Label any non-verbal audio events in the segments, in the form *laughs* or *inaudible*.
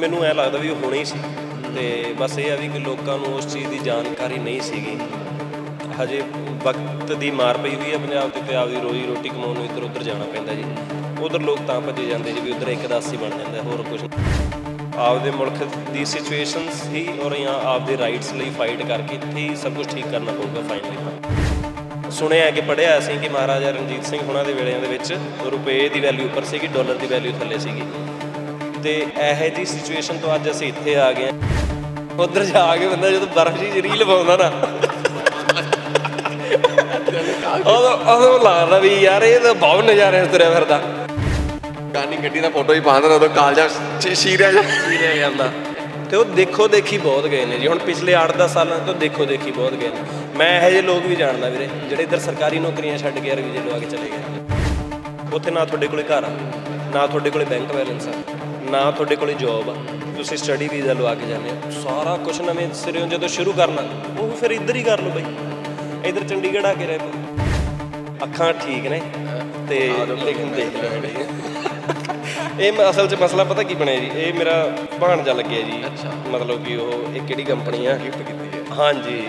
ਮੈਨੂੰ ਐ ਲੱਗਦਾ ਵੀ ਉਹ ਹੋਣੀ ਸੀ ਤੇ ਬਸ ਇਹ ਆ ਵੀ ਕਿ ਲੋਕਾਂ ਨੂੰ ਉਸ ਚੀਜ਼ ਦੀ ਜਾਣਕਾਰੀ ਨਹੀਂ ਸੀਗੀ। ਹਜੇ ਵਕਤ ਦੀ ਮਾਰ ਪਈ ਹੋਈ ਹੈ ਪੰਜਾਬ ਤੇ ਤੇ ਆਪਦੀ ਰੋਜੀ ਰੋਟੀ ਕਮਾਉਣ ਨੂੰ ਇੱਧਰ ਉੱਧਰ ਜਾਣਾ ਪੈਂਦਾ ਜੀ। ਉਧਰ ਲੋਕ ਤਾਂ ਭੱਜੇ ਜਾਂਦੇ ਜੀ ਵੀ ਉਧਰ ਇੱਕ ਦਾਸੀ ਬਣ ਜਾਂਦਾ, ਹੋਰ ਕੁਝ ਆਪਦੇ ਮੁਲਕ ਦੀ ਸਿਚੁਏਸ਼ਨਸ ਹੀ ਔਰ ਜਾਂ ਆਪਦੇ ਰਾਈਟਸ ਲਈ ਫਾਈਟ ਕਰਕੇ ਇੱਥੇ ਹੀ ਸਭ ਕੁਝ ਠੀਕ ਕਰਨਾ ਪਊਗਾ ਫਾਈਨਲੀ ਸੁਣਿਆ ਕਿ ਪੜਿਆ ਅਸੀਂ ਕਿ ਮਹਾਰਾਜਾ ਰਣਜੀਤ ਸਿੰਘ ਹੁਣਾਂ ਦੇ ਵੇਲਿਆਂ ਦੇ ਵਿੱਚ ਰੁਪਏ ਦੀ ਵੈਲਿਊ ਉੱਪਰ ਸੀਗੀ ਡਾਲਰ ਦੀ ਵੈਲਿਊ ਥੱਲੇ ਸੀਗੀ। ਤੇ ਇਹੋ ਜੀ ਸਿਚੁਏਸ਼ਨ ਤੋਂ ਅੱਜ ਅਸੀਂ ਇੱਥੇ ਆ ਗਏ ਹਾਂ। ਉਧਰ ਜਾ ਕੇ ਬੰਦਾ ਜਦੋਂ ਬਰਫ਼ ਜੀ ਰੀਲ ਪਾਉਂਦਾ ਨਾ। ਉਦੋਂ ਉਦੋਂ ਲੱਗਦਾ ਵੀ ਯਾਰ ਇਹ ਤਾਂ ਬਹੁਤ ਨਜ਼ਾਰੇ ਤੁਰਿਆ ਫਿਰਦਾ। ਗਾਨੀ ਗੱਡੀ ਦਾ ਫੋਟੋ ਹੀ ਪਾਉਂਦਾ ਉਦੋਂ ਕਾਲਜਾ ਸ਼ੀਰਿਆ ਜਾ ਰਹਿ ਜਾਂਦਾ ਤੇ ਉਹ ਦੇਖੋ ਦੇਖੀ ਬਹੁਤ ਗਏ ਨੇ ਜੀ। ਹੁਣ ਪਿਛਲੇ 8-10 ਸਾਲਾਂ ਤੋਂ ਦੇਖੋ ਦੇਖੀ ਬਹੁਤ ਗਏ ਨੇ। ਮੈਂ ਇਹੋ ਜਿਹੇ ਲੋਕ ਵੀ ਜਾਣਦਾ ਵੀਰੇ ਜਿਹੜੇ ਇੱਧਰ ਸਰਕਾਰੀ ਨੌਕਰੀਆਂ ਛੱਡ ਕੇ ਅਰਵੀਜੇ ਲਵਾ ਕੇ ਚਲੇ ਗਏ। ਉੱਥੇ ਨਾ ਤੁਹਾਡੇ ਕੋਲੇ ਘਰ ਆ ਨਾ ਤੁਹਾਡੇ ਕੋਲੇ ਬੈਂਕ ਬੈਲੈਂਸ ਆ। ਨਾ ਤੁਹਾਡੇ ਕੋਲੇ ਜੌਬ ਆ। ਤੁਸੀਂ ਸਟੱਡੀ ਵੀਜ਼ਾ ਲਵਾ ਕੇ ਜਾਂਦੇ ਹੋ। ਸਾਰਾ ਕੁਝ ਨਵੇਂ ਸਿਰਿਓਂ ਜਦੋਂ ਸ਼ੁਰੂ ਕਰਨਾ ਉਹ ਫਿਰ ਇੱਧਰ ਹੀ ਕਰ ਲਓ ਬਈ। ਇੱਧਰ ਚੰਡੀਗੜ੍ਹ ਆ ਕੇ ਰਹਿ ਪਓ। ਅੱਖਾਂ ਠੀਕ ਨੇ ਤੇ ਲੇਕਿਨ ਦੇਖ ਲਓ ਜਿਹੜੇ *laughs* ਇਹ ਮ- ਅਸਲ 'ਚ ਮਸਲਾ ਪਤਾ ਕੀ ਬਣਿਆ ਜੀ? ਇਹ ਮੇਰਾ ਭਾਣਜਾ ਲੱਗਿਆ ਜੀ। ਮਤਲਬ ਕਿ ਉਹ ਇਹ ਕਿਹੜੀ ਕੰਪਨੀ ਆ? ਗਿਫਟ ਕੀਤੀ ਹੈ। ਹਾਂਜੀ।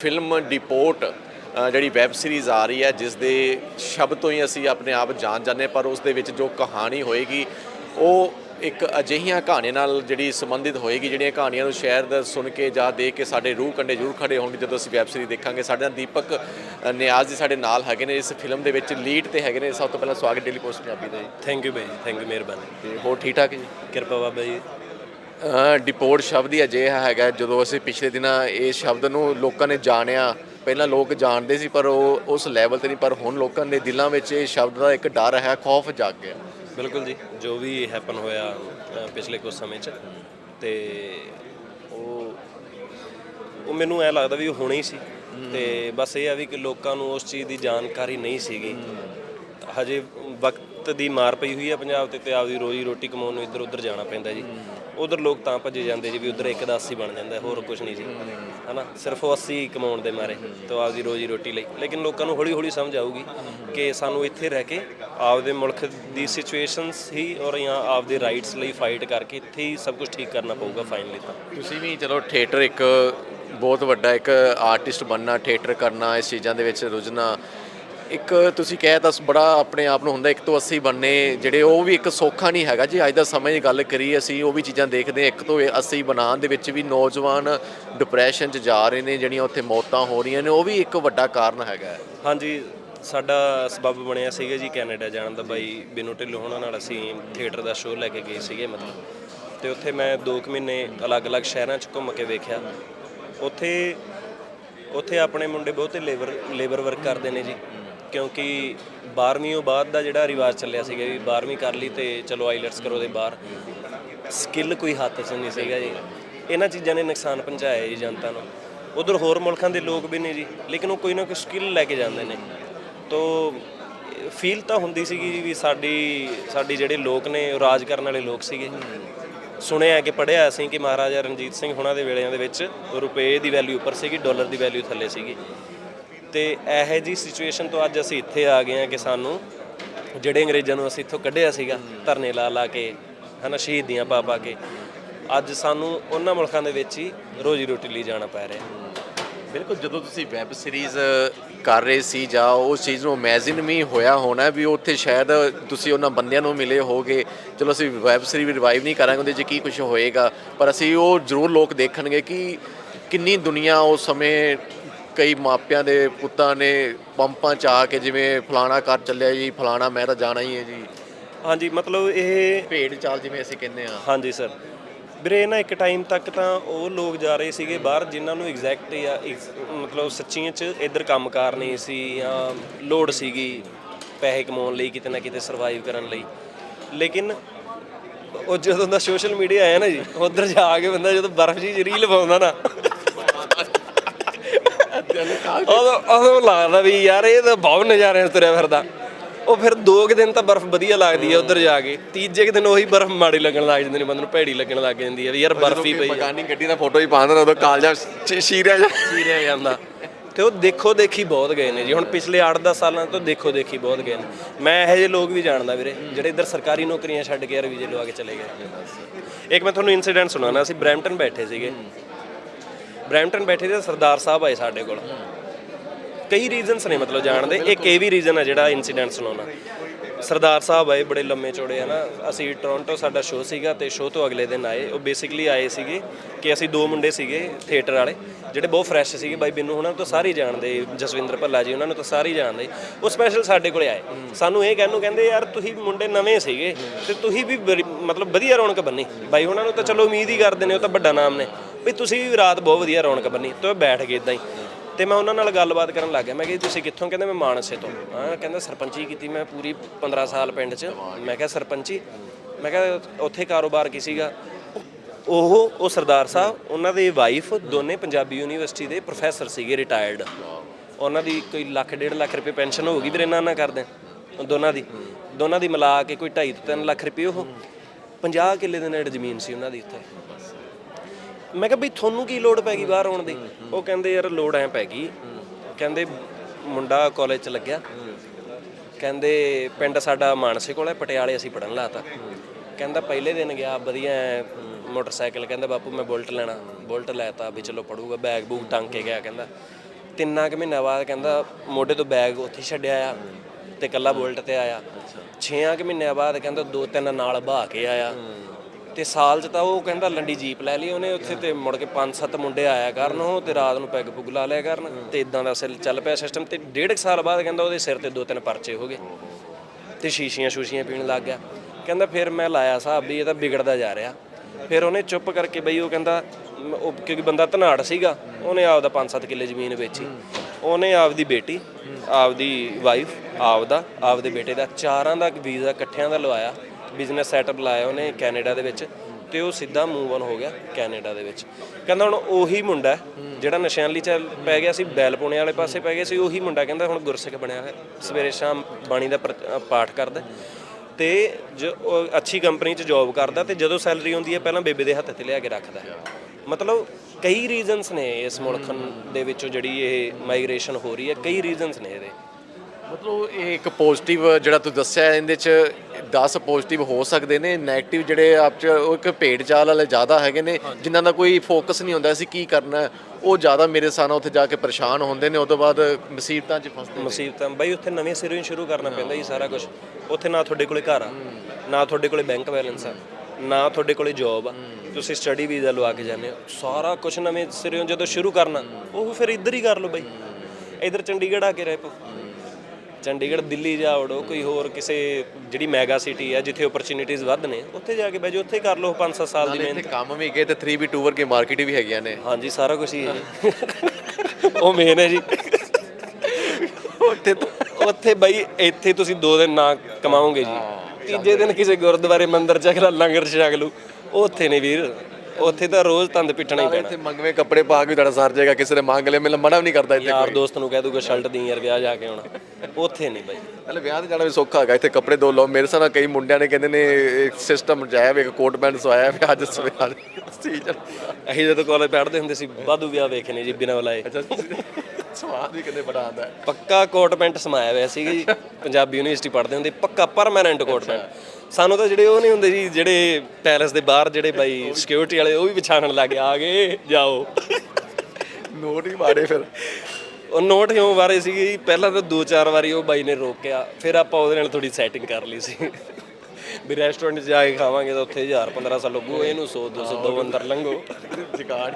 ਫਿਲਮ ਡਿਪੋਰਟ ਜਿਹੜੀ ਵੈਬ ਸੀਰੀਜ਼ ਆ ਰਹੀ ਹੈ ਜਿਸ ਦੇ ਸ਼ਬਦ ਤੋਂ ਹੀ ਅਸੀਂ ਆਪਣੇ ਆਪ ਜਾਣ ਜਾਂਦੇ ਪਰ ਉਸ ਦੇ ਵਿੱਚ ਜੋ ਕਹਾਣੀ ਹੋਏਗੀ ਉਹ ਇੱਕ ਅਜਿਹੀਆਂ ਕਹਾਣੀਆਂ ਨਾਲ ਜਿਹੜੀ ਸੰਬੰਧਿਤ ਹੋਏਗੀ ਜਿਹੜੀਆਂ ਕਹਾਣੀਆਂ ਨੂੰ ਸ਼ਾਇਦ ਸੁਣ ਕੇ ਜਾਂ ਦੇਖ ਕੇ ਸਾਡੇ ਰੂਹ ਕੰਡੇ ਜ਼ਰੂਰ ਖੜੇ ਹੋਣਗੇ ਜਦੋਂ ਅਸੀਂ ਵੈਬ ਸੀਰੀਜ਼ ਦੇਖਾਂਗੇ। ਸਾਡੇ ਨਾਲ ਦੀਪਕ ਨਿਆਜ਼ ਜੀ ਸਾਡੇ ਨਾਲ ਹੈਗੇ ਨੇ। ਇਸ ਫਿਲਮ ਦੇ ਵਿੱਚ ਲੀਡ ਤੇ ਹੈਗੇ ਨੇ। ਸਭ ਤੋਂ ਪਹਿਲਾਂ ਸਵਾਗਤ ਡੇਲੀ ਪੋਸਟ ਪੰਜਾਬੀ ਦਾ ਜੀ। ਥੈਂਕ ਯੂ ਬਾਈ ਜੀ ਥੈਂਕ ਯੂ ਮਿਹਰਬਾਨੀ। ਤੇ ਹੋਰ ਠੀਕ ਠਾਕ ਜੀ? ਕਿਰਪਾ ਬਾਬਾ ਜੀ। ਡਿਪੋਰਟ ਸ਼ਬਦ ਹੀ ਅਜਿਹਾ ਹੈਗਾ। ਜਦੋਂ ਅਸੀਂ ਪਿਛਲੇ ਦਿਨਾਂ ਇਸ ਸ਼ਬਦ ਨੂੰ ਲੋਕਾਂ ਨੇ ਜਾਣਿਆ ਪਹਿਲਾਂ ਲੋਕ ਜਾਣਦੇ ਸੀ ਪਰ ਉਹ ਉਸ ਲੈਵਲ ਤੇ ਨਹੀਂ। ਪਰ ਹੁਣ ਲੋਕਾਂ ਦੇ ਦਿਲਾਂ ਵਿੱਚ ਇਹ ਸ਼ਬਦ ਦਾ ਇੱਕ ਡਰ ਹੈ ਖੌਫ ਜਾਗ ਗਿਆ। ਬਿਲਕੁਲ ਜੀ ਜੋ ਵੀ ਹੈਪਨ ਹੋਇਆ ਅ, ਪਿਛਲੇ ਕੁਝ ਸਮੇਂ 'ਚ ਤੇ ਉਹ ਉਹ ਮੈਨੂੰ ਐ ਲੱਗਦਾ ਵੀ ਉਹ ਹੋਣੀ ਸੀ। ਤੇ ਬਸ ਇਹ ਆ ਵੀ ਕਿ ਲੋਕਾਂ ਨੂੰ ਉਸ ਚੀਜ਼ ਦੀ ਜਾਣਕਾਰੀ ਨਹੀਂ ਸੀਗੀ। ਹਜੇ ਵਕਤ ਦੀ ਮਾਰ ਪਈ ਹੋਈ ਹੈ ਪੰਜਾਬ ਤੇ ਤੇ ਆਪਦੀ ਰੋਜੀ ਰੋਟੀ ਕਮਾਉਣ ਨੂੰ ਇੱਧਰ ਉੱਧਰ ਜਾਣਾ ਪੈਂਦਾ ਜੀ। ਉਧਰ ਲੋਕ ਤਾਂ ਭੱਜੇ ਜਾਂਦੇ ਜੀ ਵੀ ਉਧਰ ਇੱਕ ਦਾ 80 ਬਣ ਜਾਂਦਾ, ਹੋਰ ਕੁਝ ਨਹੀਂ ਜੀ। ਹਨਾ? ਸਿਰਫ ਉਹ 80 ਕਮਾਉਣ ਦੇ ਮਾਰੇ ਤੇ ਆਪਦੀ ਰੋਜੀ ਰੋਟੀ ਲਈ। ਲੇਕਿਨ ਲੋਕਾਂ ਨੂੰ ਹੌਲੀ ਹੌਲੀ ਸਮਝ ਆਊਗੀ ਕਿ ਸਾਨੂੰ ਇੱਥੇ ਰਹਿ ਕੇ ਆਪਦੇ ਮੁਲਕ ਦੀ ਸਿਚੁਏਸ਼ਨਸ ਹੀ ਔਰ ਜਾਂ ਆਪਦੇ ਰਾਈਟਸ ਲਈ ਫਾਈਟ ਕਰਕੇ ਇੱਥੇ ਹੀ ਸਭ ਕੁਝ ਠੀਕ ਕਰਨਾ ਪਊਗਾ ਫਾਈਨਲੀ ਤਾਂ। ਤੁਸੀਂ ਵੀ ਚਲੋ ਥੀਏਟਰ ਇੱਕ ਬਹੁਤ ਵੱਡਾ ਇੱਕ ਆਰਟਿਸਟ ਬਣਨਾ ਥੀਏਟਰ ਕਰਨਾ, ਇਸ ਚੀਜ਼ਾਂ ਦੇ ਵਿੱਚ ਰੁਝਣਾ ਇੱਕ ਤੁਸੀਂ ਕਹਿ ਤਾਂ ਬੜਾ ਆਪਣੇ ਆਪ ਨੂੰ ਹੁੰਦਾ, ਇੱਕ ਤੋਂ 80 ਬੰਨੇ ਜਿਹੜੇ, ਉਹ ਵੀ ਇੱਕ ਸੌਖਾ ਨਹੀਂ ਹੈਗਾ ਜੀ। ਅੱਜ ਦਾ ਸਮੇਂ ਦੀ ਗੱਲ ਕਰੀਏ ਅਸੀਂ, ਉਹ ਵੀ ਚੀਜ਼ਾਂ ਦੇਖਦੇ ਹਾਂ। ਇੱਕ ਤੋਂ 80 ਬਣਾਉਣ ਦੇ ਵਿੱਚ ਵੀ ਨੌਜਵਾਨ ਡਿਪਰੈਸ਼ਨ 'ਚ ਜਾ ਰਹੇ ਨੇ, ਜਿਹੜੀਆਂ ਉੱਥੇ ਮੌਤਾਂ ਹੋ ਰਹੀਆਂ ਨੇ, ਉਹ ਵੀ ਇੱਕ ਵੱਡਾ ਕਾਰਨ ਹੈਗਾ। ਹਾਂਜੀ, ਸਾਡਾ ਸਬਬ ਬਣਿਆ ਸੀਗਾ ਜੀ ਕੈਨੇਡਾ ਜਾਣ ਦਾ। ਬਾਈ ਬਿਨੂ ਢਿੱਲੋਂ ਹੋਣਾ ਨਾਲ ਅਸੀਂ ਥੀਏਟਰ ਦਾ ਸ਼ੋਅ ਲੈ ਕੇ ਗਏ ਸੀਗੇ, ਮਤਲਬ। ਤੇ ਉੱਥੇ ਮੈਂ 2 ਮਹੀਨੇ ਅਲੱਗ-ਅਲੱਗ ਸ਼ਹਿਰਾਂ 'ਚ ਘੁੰਮ ਕੇ ਵੇਖਿਆ। ਉੱਥੇ ਉੱਥੇ ਆਪਣੇ ਮੁੰਡੇ ਬਹੁਤੇ ਲੇਬਰ ਲੇਬਰ ਵਰਕ ਕਰਦੇ ਨੇ ਜੀ। ਕਿਉਂਕਿ 12ਵੀਂ ਬਾਅਦ ਦਾ ਜਿਹੜਾ ਰਿਵਾਜ ਚੱਲਿਆ ਸੀਗਾ ਵੀ 12ਵੀਂ ਕਰ ਲਈ ਤੇ ਚਲੋ ਆਈਲੈਟਸ ਕਰੋ ਦੇ ਬਾਹਰ ਸਕਿੱਲ ਕੋਈ ਹੱਥ 'ਚ ਨਹੀਂ ਸੀਗਾ ਜੀ। ਇਹਨਾਂ ਚੀਜ਼ਾਂ ਨੇ ਨੁਕਸਾਨ ਪਹੁੰਚਾਇਆ ਜੀ ਜਨਤਾ ਨੂੰ। ਉਧਰ ਹੋਰ ਮੁਲਕਾਂ ਦੇ ਲੋਕ ਵੀ ਨੇ ਜੀ, ਲੇਕਿਨ ਉਹ ਕੋਈ ਨਾ ਕੋਈ ਸਕਿੱਲ ਲੈ ਕੇ ਜਾਂਦੇ ਨੇ। ਤੋ ਫੀਲ ਤਾਂ ਹੁੰਦੀ ਸੀਗੀ ਜੀ ਵੀ ਸਾਡੀ ਸਾਡੀ ਜਿਹੜੇ ਲੋਕ ਨੇ, ਉਹ ਰਾਜ ਕਰਨ ਵਾਲੇ ਲੋਕ ਸੀਗੇ। ਸੁਣਿਆ ਕਿ ਪੜਿਆ ਅਸੀਂ ਕਿ ਮਹਾਰਾਜਾ ਰਣਜੀਤ ਸਿੰਘ ਹੁਣਾਂ ਦੇ ਵੇਲਿਆਂ ਦੇ ਵਿੱਚ ਰੁਪਏ ਦੀ ਵੈਲਿਊ ਉੱਪਰ ਸੀਗੀ ਡਾਲਰ ਦੀ ਵੈਲਿਊ ਥੱਲੇ ਸੀਗੀ। ਤੇ ਇਹੋ ਜੀ ਸਿਚੁਏਸ਼ਨ ਤੋਂ ਅੱਜ ਅਸੀਂ ਇੱਥੇ ਆ ਗਏ ਹਾਂ ਕਿ ਸਾਨੂੰ ਜਿਹੜੇ ਅੰਗਰੇਜ਼ਾਂ ਨੂੰ ਅਸੀਂ ਇੱਥੋਂ ਕੱਢਿਆ ਸੀਗਾ, ਧਰਨੇ ਲਾ ਲਾ ਕੇ, ਹਨਾ ਸ਼ਹੀਦੀਆਂ ਪਾ ਪਾ ਕੇ, ਅੱਜ ਸਾਨੂੰ ਉਹਨਾਂ ਮੁਲਕਾਂ ਦੇ ਵਿੱਚ ਹੀ ਰੋਜੀ ਰੋਟੀ ਲਈ ਜਾਣਾ ਪੈ ਰਿਹਾ। ਬਿਲਕੁਲ, ਜਦੋਂ ਤੁਸੀਂ ਵੈਬ ਸੀਰੀਜ਼ ਕਰ ਰਹੇ ਸੀ ਜਾਂ ਉਸ ਚੀਜ਼ ਨੂੰ ਇਮੇਜਿਨ ਵੀ ਹੋਇਆ ਹੋਣਾ ਵੀ ਉੱਥੇ ਸ਼ਾਇਦ ਤੁਸੀਂ ਉਹਨਾਂ ਬੰਦਿਆਂ ਨੂੰ ਮਿਲੇ ਹੋਗੇ ਚਲੋ ਅਸੀਂ ਵੈਬ ਸੀਰੀਜ਼ ਰਿਵਾਈਵ ਨਹੀਂ ਕਰਾਂਗੇ, ਉਹਦੇ 'ਚ ਕੀ ਕੁਝ ਹੋਏਗਾ, ਪਰ ਅਸੀਂ ਉਹ ਜ਼ਰੂਰ ਲੋਕ ਦੇਖਣਗੇ ਕਿ ਕਿੰਨੀ ਦੁਨੀਆ ਉਸ ਸਮੇਂ ਕਈ ਮਾਪਿਆਂ ਦੇ ਪੁੱਤਾਂ ਨੇ ਪੰਪਾਂ 'ਚ ਆ ਕੇ ਜਿਵੇਂ ਫਲਾਣਾ ਕਰ ਚੱਲਿਆ ਜੀ ਫਲਾਣਾ ਮੈਂ ਤਾਂ ਜਾਣਾ ਹੀ ਹੈ ਜੀ। ਹਾਂਜੀ ਮਤਲਬ ਇਹ ਭੇਡ ਚਾਲ ਜਿਵੇਂ ਅਸੀਂ ਕਹਿੰਦੇ ਆ ਹਾਂਜੀ ਸਰ। ਵੀਰੇ ਨਾ ਇੱਕ ਟਾਈਮ ਤੱਕ ਤਾਂ ਉਹ ਲੋਕ ਜਾ ਰਹੇ ਸੀਗੇ ਬਾਹਰ ਜਿਨ੍ਹਾਂ ਨੂੰ ਐਗਜ਼ੈਕਟ ਜਾਂ ਮਤਲਬ ਸੱਚੀਆਂ 'ਚ ਇੱਧਰ ਕੰਮਕਾਰ ਨਹੀਂ ਸੀ ਜਾਂ ਲੋੜ ਸੀਗੀ ਪੈਸੇ ਕਮਾਉਣ ਲਈ ਕਿਤੇ ਨਾ ਕਿਤੇ ਸਰਵਾਈਵ ਕਰਨ ਲਈ। ਲੇਕਿਨ ਉਹ ਜਦੋਂ ਦਾ ਸੋਸ਼ਲ ਮੀਡੀਆ ਆਇਆ ਨਾ ਜੀ ਉਧਰ ਜਾ ਕੇ ਬੰਦਾ ਜਦੋਂ ਬਰਫ਼ ਜੀ ਰੀਲ ਪਾਉਂਦਾ ਨਾ ਉਦੋਂ ਉਦੋਂ ਲੱਗਦਾ ਵੀ ਯਾਰ ਇਹ ਤਾਂ ਬਹੁਤ ਨਜ਼ਾਰੇ ਨਾਲ ਤੁਰਿਆ ਫਿਰਦਾ। ਉਹ ਫਿਰ ਦੋ ਕੁ ਦਿਨ ਤਾਂ ਬਰਫ਼ ਵਧੀਆ ਲੱਗਦੀ ਹੈ ਉਧਰ ਜਾ ਕੇ। ਤੀਜੇ ਕੁ ਦਿਨ ਉਹੀ ਬਰਫ਼ ਮਾੜੀ ਲੱਗਣ ਲੱਗ ਜਾਂਦੀ ਨੇ ਬੰਦੇ ਨੂੰ ਭੈੜੀ ਲੱਗਣ ਲੱਗ ਜਾਂਦੀ ਹੈ ਵੀ ਯਾਰ ਬਰਫ਼ ਹੀ ਪਈ ਹੈ ਮਕਾਨੀ ਗੱਡੀ ਦਾ ਫੋਟੋ ਹੀ ਪਾਉਂਦਾ ਉਦੋਂ ਕਾਲਜਾ ਸ਼ੀਰਿਆ ਜਾ ਚੀਰਿਆ ਜਾਂਦਾ। ਤੇ ਉਹ ਦੇਖੋ ਦੇਖੀ ਬਹੁਤ ਗਏ ਨੇ ਜੀ। ਹੁਣ ਪਿਛਲੇ 8-10 ਸਾਲਾਂ ਤੋਂ ਦੇਖੋ ਦੇਖੀ ਬਹੁਤ ਗਏ ਨੇ। ਮੈਂ ਇਹੋ ਜਿਹੇ ਲੋਕ ਵੀ ਜਾਣਦਾ ਵੀਰੇ ਜਿਹੜੇ ਇੱਧਰ ਸਰਕਾਰੀ ਨੌਕਰੀਆਂ ਛੱਡ ਕੇ ਅਰਵੀਜੇ ਲਵਾ ਕੇ ਚਲੇ ਗਏ। ਇੱਕ ਮੈਂ ਤੁਹਾਨੂੰ ਇਨਸੀਡੈਂਟ ਸੁਣਾਉਣਾ ਅਸੀਂ ਬ੍ਰੈਂਪਟਨ ਬੈਠੇ ਸੀਗੇ। ਬ੍ਰੈਂਪਟਨ ਬੈਠੇ ਤੇ ਸਰਦਾਰ ਸਾਹਿਬ ਆਏ ਸਾਡੇ ਕੋਲ। ਕਈ ਰੀਜ਼ਨਸ ਨੇ ਮਤਲਬ ਜਾਣ ਦੇ ਇੱਕ ਇਹ ਵੀ ਰੀਜ਼ਨ ਹੈ ਜਿਹੜਾ ਇਨਸੀਡੈਂਟ ਸੁਣਾਉਣਾ। ਸਰਦਾਰ ਸਾਹਿਬ ਆਏ, ਬੜੇ ਲੰਮੇ ਚੌੜੇ, ਹਨਾ। ਅਸੀਂ ਟੋਰਾਂਟੋ ਸਾਡਾ ਸ਼ੋਅ ਸੀਗਾ ਤੇ ਸ਼ੋਅ ਤੋਂ ਅਗਲੇ ਦਿਨ ਆਏ। ਉਹ ਬੇਸਿਕਲੀ ਆਏ ਸੀਗੇ ਕਿ ਅਸੀਂ ਦੋ ਮੁੰਡੇ ਸੀਗੇ ਥੀਏਟਰ ਵਾਲੇ, ਜਿਹੜੇ ਬਹੁਤ ਫਰੈਸ਼ ਸੀਗੇ। ਬਾਈ ਬਿੰਨੂ ਉਹਨਾਂ ਨੂੰ ਸਾਰੇ ਜਾਣਦੇ, ਜਸਵਿੰਦਰ ਭੱਲਾ ਜੀ ਉਹਨਾਂ ਨੂੰ ਤਾਂ ਸਾਰੇ ਜਾਣਦੇ। ਉਹ ਸਪੈਸ਼ਲ ਸਾਡੇ ਕੋਲੇ ਆਏ। ਸਾਨੂੰ ਇਹ ਕਹਿਣ ਨੂੰ ਕਹਿੰਦੇ, ਯਾਰ, ਤੁਸੀਂ ਮੁੰਡੇ ਨਵੇਂ ਸੀਗੇ ਤੇ ਤੁਸੀਂ ਵੀ ਬੜੀ- ਮਤਲਬ ਵਧੀਆ ਰੌਣਕ ਬੰਨੀ। ਬਾਈ ਉਹਨਾਂ ਨੂੰ ਤਾਂ ਚਲੋ ਉਮੀਦ ਹੀ ਕਰਦੇ ਨੇ, ਉਹ ਤਾਂ ਵੱਡਾ ਨਾਮ ਨੇ। ਵੀ ਤੁਸੀਂ ਵੀ ਰਾਤ ਬਹੁਤ ਵਧੀਆ ਰੌਣਕ ਬੰਨੀ, ਤੇ ਉਹ ਬੈਠ ਗਏ ਇਦਾਂ ਹੀ। ਤੇ ਮੈਂ ਉਹਨਾਂ ਨਾਲ ਗੱਲਬਾਤ ਕਰਨ ਲੱਗ ਗਿਆ, ਮੈਂ ਕਿਹਾ ਜੀ, ਤੁਸੀਂ ਕਿੱਥੋਂ? ਕਹਿੰਦੇ ਮੈਂ ਮਾਨਸੇ ਤੋਂ। ਹਾਂ ਕਹਿੰਦਾ ਸਰਪੰਚੀ ਕੀਤੀ ਮੈਂ ਪੂਰੀ 15 ਸਾਲ ਪਿੰਡ 'ਚ। ਮੈਂ ਕਿਹਾ ਸਰਪੰਚੀ, ਮੈਂ ਕਿਹਾ ਉੱਥੇ ਕਾਰੋਬਾਰ ਕੀ ਸੀਗਾ? ਉਹ ਉਹ ਸਰਦਾਰ ਸਾਹਿਬ, ਉਹਨਾਂ ਦੇ ਵਾਈਫ ਦੋਨੇ ਪੰਜਾਬੀ ਯੂਨੀਵਰਸਿਟੀ ਦੇ ਪ੍ਰੋਫੈਸਰ ਸੀਗੇ ਰਿਟਾਇਰਡ ਉਹਨਾਂ ਦੀ ਕੋਈ ਲੱਖ, ਡੇਢ ਲੱਖ ਰੁਪਏ ਪੈਨਸ਼ਨ ਹੋ ਗਈ ਵੀਰੇ ਇਹਨਾਂ ਨਾਲ ਕਰਦੇ। ਦੋਨਾਂ ਦੀ ਦੋਨਾਂ ਦੀ ਮਿਲਾ ਕੇ ਕੋਈ 2.5 ਤੋਂ 3 ਲੱਖ ਰੁਪਏ ਉਹ। 50 ਕਿੱਲੇ ਦੇ ਨੇੜੇ ਜ਼ਮੀਨ ਸੀ ਉਹਨਾਂ ਦੀ ਉੱਥੇ। ਮੈਂ ਕਿਹਾ ਬਈ ਤੁਹਾਨੂੰ ਕੀ ਲੋੜ ਪੈ ਗਈ ਬਾਹਰ ਆਉਣ ਦੀ? ਉਹ ਕਹਿੰਦੇ, ਯਾਰ ਲੋੜ ਐ ਪੈ ਗਈ। ਕਹਿੰਦੇ, ਮੁੰਡਾ ਕਾਲਜ ਚ ਲੱਗਿਆ। ਕਹਿੰਦੇ, ਪਿੰਡ ਸਾਡਾ ਮਾਨਸੇ ਕੋਲ ਹੈ ਪਟਿਆਲੇ ਅਸੀਂ ਪੜਨ ਲਾਤਾ। ਕਹਿੰਦਾ, ਪਹਿਲੇ ਦਿਨ ਗਿਆ, ਵਧੀਆ ਮੋਟਰਸਾਈਕਲ। ਕਹਿੰਦਾ, ਬਾਪੂ, ਮੈਂ ਬੁਲਟ ਲੈਣਾ। ਬੁਲਟ ਲੈਤਾ, ਵੀ ਚਲੋ ਪੜੂਗਾ ਬੈਗ ਬੂਗ ਟੰਗ ਕੇ ਗਿਆ, ਕਹਿੰਦਾ। ਤਿੰਨਾਂ ਕੁ ਮਹੀਨਿਆਂ ਬਾਅਦ ਕਹਿੰਦਾ, ਮੋਢੇ ਤੋਂ ਬੈਗ ਉੱਥੇ ਛੱਡਿਆ ਆ ਤੇ ਕੱਲਾ ਬੁਲਟ ਤੇ ਆਇਆ। ਛੇਆਂ ਕੁ ਮਹੀਨਿਆਂ ਬਾਅਦ ਕਹਿੰਦਾ, ਦੋ ਤਿੰਨ ਨਾਲ ਬਹਾ ਕੇ ਆਇਆ। ਤੇ ਸਾਲ ਚ ਤਾਂ ਉਹ ਕਹਿੰਦਾ ਲੰਡੀ ਜੀਪ ਲੈ ਲਈ ਉਹਨੇ ਉੱਥੇ ਤੇ ਮੁੜ ਕੇ ਪੰਜ ਸੱਤ ਮੁੰਡੇ ਆਇਆ ਕਰਨ ਉਹ ਤੇ ਰਾਤ ਨੂੰ ਪੈਗ ਪੁਗ ਲਾ ਲਿਆ ਕਰਨ ਤੇ ਇਦਾਂ ਦਾ ਸਿਰ ਚੱਲ ਪਿਆ ਸਿਸਟਮ ਤੇ ਡੇਢ ਕੁ ਸਾਲ ਬਾਅਦ ਕਹਿੰਦਾ ਉਹਦੇ ਸਿਰ ਤੇ ਦੋ ਤਿੰਨ ਪਰਚੇ ਹੋ ਗਏ ਤੇ ਸ਼ੀਸ਼ੀਆਂ ਸ਼ੂਸ਼ੀਆਂ ਪੀਣ ਲੱਗ ਗਿਆ। ਕਹਿੰਦਾ ਫਿਰ ਮੈਂ ਲਾਇਆ ਹਿਸਾਬ ਵੀ ਇਹ ਤਾਂ ਵਿਗੜਦਾ ਜਾ ਰਿਹਾ। ਫਿਰ ਉਹਨੇ ਚੁੱਪ ਕਰਕੇ ਬਈ ਉਹ ਕਹਿੰਦਾ ਉਹ ਕਿਉਂਕਿ ਬੰਦਾ ਧਨਾੜ ਸੀਗਾ, ਉਹਨੇ ਆਪਦਾ 5-7 ਕਿੱਲੇ ਜ਼ਮੀਨ ਵੇਚੀ। ਉਹਨੇ ਆਪਦੀ ਬੇਟੀ, ਆਪਦੀ ਵਾਈਫ ਆਪਦਾ, ਆਪਦੇ ਬੇਟੇ ਦਾ ਚਾਰਾਂ ਦਾ ਵੀਜ਼ਾ ਇਕੱਠਿਆਂ ਦਾ ਲਵਾਇਆ। ਬਿਜ਼ਨਸ ਸੈਟਅਪ ਲਾਇਆ ਉਹਨੇ ਕੈਨੇਡਾ ਦੇ ਵਿੱਚ ਤੇ ਉਹ ਸਿੱਧਾ ਮੂਵ ਔਨ ਹੋ ਗਿਆ ਕੈਨੇਡਾ ਦੇ ਵਿੱਚ। ਕਹਿੰਦਾ ਹੁਣ ਉਹੀ ਮੁੰਡਾ ਜਿਹੜਾ ਨਸ਼ਿਆਂ ਲਈ ਚੱਲ ਪੈ ਗਿਆ ਸੀ ਬੈਲਪੁਣੇ ਵਾਲੇ ਪਾਸੇ ਪੈ ਗਿਆ ਸੀ, ਉਹੀ ਮੁੰਡਾ ਕਹਿੰਦਾ ਹੁਣ ਗੁਰਸਿੱਖ ਬਣਿਆ ਹੋਇਆ, ਸਵੇਰੇ ਸ਼ਾਮ ਬਾਣੀ ਦਾ ਪ੍ਰ- ਪਾਠ ਕਰਦਾ ਤੇ ਜੋ ਉਹ ਅੱਛੀ ਕੰਪਨੀ 'ਚ ਜੌਬ ਕਰਦਾ ਤੇ ਜਦੋਂ ਸੈਲਰੀ ਆਉਂਦੀ ਹੈ, ਪਹਿਲਾਂ ਬੇਬੇ ਦੇ ਹੱਥ ਤੇ ਲਿਆ ਕੇ ਰੱਖਦਾ ਮਤਲਬ ਕਈ ਰੀਜ਼ਨਸ ਨੇ ਇਸ ਮੁਲਕ ਦੇ ਵਿੱਚੋਂ ਜਿਹੜੀ ਇਹ ਮਾਈਗ੍ਰੇਸ਼ਨ ਹੋ ਰਹੀ ਹੈ, ਕਈ ਰੀਜ਼ਨਸ ਨੇ ਇਹਦੇ। ਮਤਲਬ ਇਹ ਇੱਕ ਪੋਜ਼ਿਟਿਵ ਜਿਹੜਾ ਤੂੰ ਦੱਸਿਆ ਇਹਦੇ ਚ 10 ਪੋਜ਼ਿਟਿਵ ਹੋ ਸਕਦੇ ਨੇ 네ਗੇਟਿਵ ਜਿਹੜੇ ਆਪ ਚ ਉਹ ਇੱਕ ਭੇਡ ਚਾਲ ਵਾਲੇ ਜ਼ਿਆਦਾ ਹੈਗੇ ਨੇ ਜਿਨ੍ਹਾਂ ਦਾ ਕੋਈ ਫੋਕਸ ਨਹੀਂ ਹੁੰਦਾ ਸੀ ਕੀ ਕਰਨਾ। ਉਹ ਜ਼ਿਆਦਾ ਮੇਰੇ ਨਾਲ ਉੱਥੇ ਜਾ ਕੇ ਪਰੇਸ਼ਾਨ ਹੁੰਦੇ ਨੇ ਉਸ ਤੋਂ ਬਾਅਦ ਮੁਸੀਬਤਾਂ 'ਚ ਫਸਦੇ ਨੇ। ਮੁਸੀਬਤਾਂ ਬਈ ਉੱਥੇ ਨਵੇਂ ਸਿਰੋਂ ਹੀ ਸ਼ੁਰੂ ਕਰਨਾ ਪੈਂਦਾ ਜੀ ਸਾਰਾ ਕੁਝ ਉੱਥੇ ਨਾ ਤੁਹਾਡੇ ਕੋਲੇ ਘਰ ਆ ਨਾ ਤੁਹਾਡੇ ਕੋਲੇ ਬੈਂਕ ਬੈਲੈਂਸ ਆ ਨਾ ਤੁਹਾਡੇ ਕੋਲੇ ਜੌਬ ਆ। ਤੁਸੀਂ ਸਟੱਡੀ ਵੀਜ਼ਾ ਲਵਾ ਕੇ ਜਾਂਦੇ ਹੋ। ਸਾਰਾ ਕੁਝ ਨਵੇਂ ਸਿਰੋਂ ਜਦੋਂ ਸ਼ੁਰੂ ਕਰਨਾ ਉਹ ਫਿਰ ਇੱਧਰ ਹੀ ਕਰ ਲਓ ਬਈ। ਇੱਧਰ ਚੰਡੀਗੜ੍ਹ ਆ ਕੇ ਰਹਿ ਪਓ। ਚੰਡੀਗੜ੍ਹ ਦਿੱਲੀ ਜਾ ਵੜੋ ਕੋਈ ਹੋਰ ਕਿਸੇ ਜਿਹੜੀ ਮੈਗਾ ਸਿਟੀ ਆ ਜਿੱਥੇ ਓਪਰਚ्युनिटीज ਵੱਧ ਨੇ ਉੱਥੇ ਜਾ ਕੇ ਬਹਿ ਉੱਥੇ ਕਰ ਲਓ 5-7 ਸਾਲ ਦੀ ਮਿਹਨਤ। ਕੰਮ ਵੀ ਹੈਗੇ ਤੇ 3B2 ਵਰਗੇ ਮਾਰਕੀਟ ਵੀ ਹੈਗੀਆਂ ਨੇ। ਹਾਂਜੀ ਸਾਰਾ ਕੁਝ ਹੀ ਹੈ ਉਹ ਮੇਨ ਹੈ ਜੀ। ਉੱਥੇ ਉੱਥੇ ਬਾਈ ਇੱਥੇ ਤੁਸੀਂ ਦੋ ਦਿਨ ਨਾ ਕਮਾਓਗੇ ਜੀ। ਤੀਜੇ ਦਿਨ ਕਿਸੇ ਗੁਰਦੁਆਰੇ ਮੰਦਿਰ ਚ ਲੰਗਰ ਛਕ ਲੂ ਉੱਥੇ ਨੇ ਵੀਰ। ਉੱਥੇ ਤਾਂ ਰੋਜ਼ ਤੰਦ ਪਿੱਟਣਾ ਹੀ ਪੈਣਾ। ਇੱਥੇ ਮੰਗਵੇਂ ਕੱਪੜੇ ਪਾ ਕੇ ਤੁਹਾਡਾ ਸਰ ਜਾਏਗਾ ਕਿਸੇ ਨੇ ਮੰਗ ਲਿਆ ਮੈਨੂੰ ਮਨਾ ਵੀ ਨਹੀਂ ਕਰਦਾ ਇੱਥੇ ਯਾਰ ਦੋਸਤ ਨੂੰ ਕਹਿ ਦੂਗਾ ਸ਼ਰਟ ਦੀ ਯਾਰ ਵਿਆਹ ਜਾ ਕੇ ਆਉਣਾ। ਉੱਥੇ ਨਹੀਂ ਬਈ। ਹਲੇ ਵਿਆਹ ਤੇ ਜਾਣਾ ਵੀ ਸੌਖਾ ਹੈਗਾ ਇੱਥੇ ਕੱਪੜੇ ਦੋ ਲਓ। ਮੇਰੇ ਸਾਹ ਕਈ ਮੁੰਡਿਆਂ ਨੇ ਕਹਿੰਦੇ ਨੇ ਇੱਕ ਸਿਸਟਮ ਜਾਇਆ ਵੀ ਇੱਕ ਕੋਟ ਪੈਂਟ ਸਵਾਇਆ ਵੀ ਅੱਜ ਸਵੇਰ ਸੀਜ਼ਨ। ਅਸੀਂ ਜਦੋਂ ਕਾਲਜ ਪੜ੍ਹਦੇ ਹੁੰਦੇ ਸੀ ਵਾਧੂ ਵਿਆਹ ਵੇਖੇ ਨੇ ਜੀ ਬਿਨਾਂ ਬੁਲਾਏ। ਸਵਾਦ ਵੀ ਕਿੰਨੇ ਬੜਾ ਆਉਂਦਾ ਹੈ। ਪੱਕਾ ਕੋਟ ਪੈਂਟ ਸਮਾਇਆ ਹੋਇਆ ਜੀ। ਪੰਜਾਬੀ ਯੂਨੀਵਰਸਿਟੀ ਪੜ੍ਹਦੇ ਹੁੰਦੇ ਪੱਕਾ ਪਰਮਾਨੈਂਟ ਕੋਟ ਪੈਂਟ। ਸਾਨੂੰ ਤਾਂ ਜਿਹੜੇ ਉਹ ਨਹੀਂ ਹੁੰਦੇ ਜੀ ਜਿਹੜੇ ਪੈਲਸ ਦੇ ਬਾਹਰ ਜਿਹੜੇ ਬਾਈ ਸਿਕਿਉਰਿਟੀ ਵਾਲੇ ਉਹ ਵੀ ਵਿਛਾਣਨ ਲੱਗ ਗਏ ਆ ਗਏ ਜਾਓ। ਨੋਟ ਹੀ ਮਾਰੇ ਫਿਰ। ਉਹ ਨੋਟ ਕਿਉਂ ਵਾਰੇ ਸੀਗੇ ਜੀ? ਪਹਿਲਾਂ ਤਾਂ ਦੋ ਚਾਰ ਵਾਰੀ ਉਹ ਬਾਈ ਨੇ ਰੋਕਿਆ ਫਿਰ ਆਪਾਂ ਉਹਦੇ ਨਾਲ ਥੋੜੀ ਸੈਟਿੰਗ ਕਰ ਲਈ ਸੀ। ਵੀ ਰੈਸਟੋਰੈਂਟ 'ਚ ਜਾ ਕੇ ਖਾਵਾਂਗੇ ਤਾਂ ਉੱਥੇ 1000 1500 ਲੱਗੂ ਇਹਨੂੰ 100 200 ਦੋ ਅੰਦਰ ਲੰਘੋ। ਜਗਾੜ।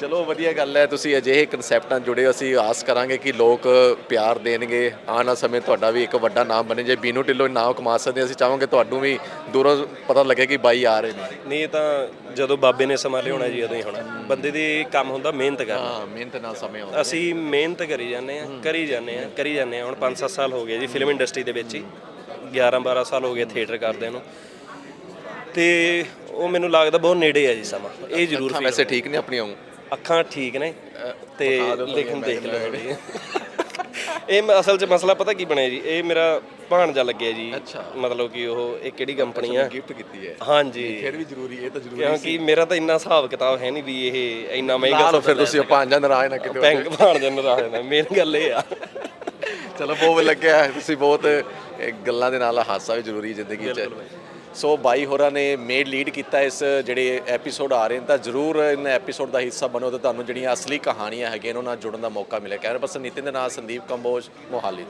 ਚਲੋ ਵਧੀਆ ਗੱਲ ਹੈ। ਤੁਸੀਂ ਅਜਿਹੇ ਕਨਸੈਪਟਾਂ ਜੁੜੇ ਹੋ। ਅਸੀਂ ਆਸ ਕਰਾਂਗੇ ਕਿ ਲੋਕ ਪਿਆਰ ਦੇਣਗੇ। ਆਉਣ ਵਾਲੇ ਸਮੇਂ ਤੁਹਾਡਾ ਵੀ ਇੱਕ ਵੱਡਾ ਨਾਮ ਬਣੇ। ਜੇ ਬੀਨੂ ਢਿੱਲੋਂ ਨਾਮ ਕਮਾ ਸਕਦੇ ਅਸੀਂ ਚਾਹਾਂਗੇ ਤੁਹਾਨੂੰ ਵੀ ਦੂਰੋਂ ਪਤਾ ਲੱਗੇ ਕਿ ਬਾਈ ਆ ਰਹੇ ਨੇ। ਨਹੀਂ ਇਹ ਤਾਂ ਜਦੋਂ ਬਾਬੇ ਨੇ ਸਮਾਂ ਲਿਆਉਣਾ ਜੀ ਉਦੋਂ ਹੀ ਹੋਣਾ। ਬੰਦੇ ਦੇ ਕੰਮ ਹੁੰਦਾ ਮਿਹਨਤ ਕਰਨਾ। ਹਾਂ ਮਿਹਨਤ ਨਾਲ ਸਮੇਂ ਆਉਂਦਾ। ਅਸੀਂ ਮਿਹਨਤ ਕਰੀ ਜਾਂਦੇ ਆ ਕਰੀ ਜਾਂਦੇ ਆ ਕਰੀ ਜਾਂਦੇ ਆ ਹੁਣ 5-7 ਸਾਲ ਹੋ ਗਏ ਜੀ ਫਿਲਮ ਇੰਡਸਟਰੀ ਦੇ ਵਿੱਚ ਹੀ। 11-12 ਸਾਲ ਹੋ ਗਏ ਥੀਏਟਰ ਕਰਦੇ ਨੂੰ। ਤੇ ਉਹ ਮੈਨੂੰ ਲੱਗਦਾ ਬਹੁਤ ਨੇੜੇ ਆ ਜੀ ਸਮਾਂ। ਇਹ ਜ਼ਰੂਰ ਅੱਖਾਂ ਵੈਸੇ ਠੀਕ ਨੇ ਆਪਣੀਆਂ ਅੱਖਾਂ ਠੀਕ ਨੇ ਤੇ ਲਿਖਣ ਦੇਖ ਲਓ ਥੋੜੀ *laughs* ਇਹ ਮ- ਅਸਲ 'ਚ ਮਸਲਾ ਪਤਾ ਕੀ ਬਣਿਆ ਜੀ? ਇਹ ਮੇਰਾ ਭਾਣਜਾ ਲੱਗਿਆ ਜੀ। ਮਤਲਬ ਕਿ ਉਹ ਇਹ ਕਿਹੜੀ ਕੰਪਨੀ ਆ। ਗਿਫਟ ਕੀਤੀ ਹੈ। ਹਾਂਜੀ। ਫਿਰ ਵੀ ਜ਼ਰੂਰੀ ਇਹ ਤਾਂ ਜ਼ਰੂਰੀ ਕਿਉਂਕਿ ਮੇਰਾ ਤਾਂ ਇੰਨਾ ਹਿਸਾਬ ਕਿਤਾਬ ਹੈ ਨਹੀਂ ਵੀ ਇਹ ਇੰਨਾ ਮਹਿੰਗਾ ਨਾਲ ਫਿਰ ਤੁਸੀਂ ਪੰਜਾਂ ਨਾਰਾਜ਼ ਨਾ ਕਿਤੇ ਬੈਂਕ ਭਾਣਜਾ ਨਾਰਾਜ਼ ਨਾ ਮੇਨ ਗੱਲ ਇਹ ਆ। ਚਲੋ ਬਹੁਤ ਲੱਗਿਆ। ਤੁਸੀਂ ਬਹੁਤ ਇਹ ਗੱਲਾਂ ਦੇ ਨਾਲ ਹਾਸਾ ਵੀ ਜ਼ਰੂਰੀ ਜ਼ਿੰਦਗੀ 'ਚ। ਸੋ ਬਾਈ ਹੋਰਾਂ ਨੇ ਮੇਡ ਲੀਡ ਕੀਤਾ ਇਸ ਜਿਹੜੇ ਐਪੀਸੋਡ ਆ ਰਹੇ ਨੇ, ਤਾਂ ਜ਼ਰੂਰ ਇਹਨਾਂ ਐਪੀਸੋਡ ਦਾ ਹਿੱਸਾ ਬਣੋ ਤੇ ਤੁਹਾਨੂੰ ਜਿਹੜੀਆਂ ਅਸਲੀ ਕਹਾਣੀਆਂ ਹੈਗੀਆਂ ਉਹਨਾਂ ਨਾਲ ਜੁੜਨ ਦਾ ਮੌਕਾ ਮਿਲੇ ਕੈਮਰਾ ਪਰਸਨ ਨਿਤਿਨ ਦੇ ਨਾਲ ਸੰਦੀਪ ਕੰਬੋਜ, ਮੋਹਾਲੀ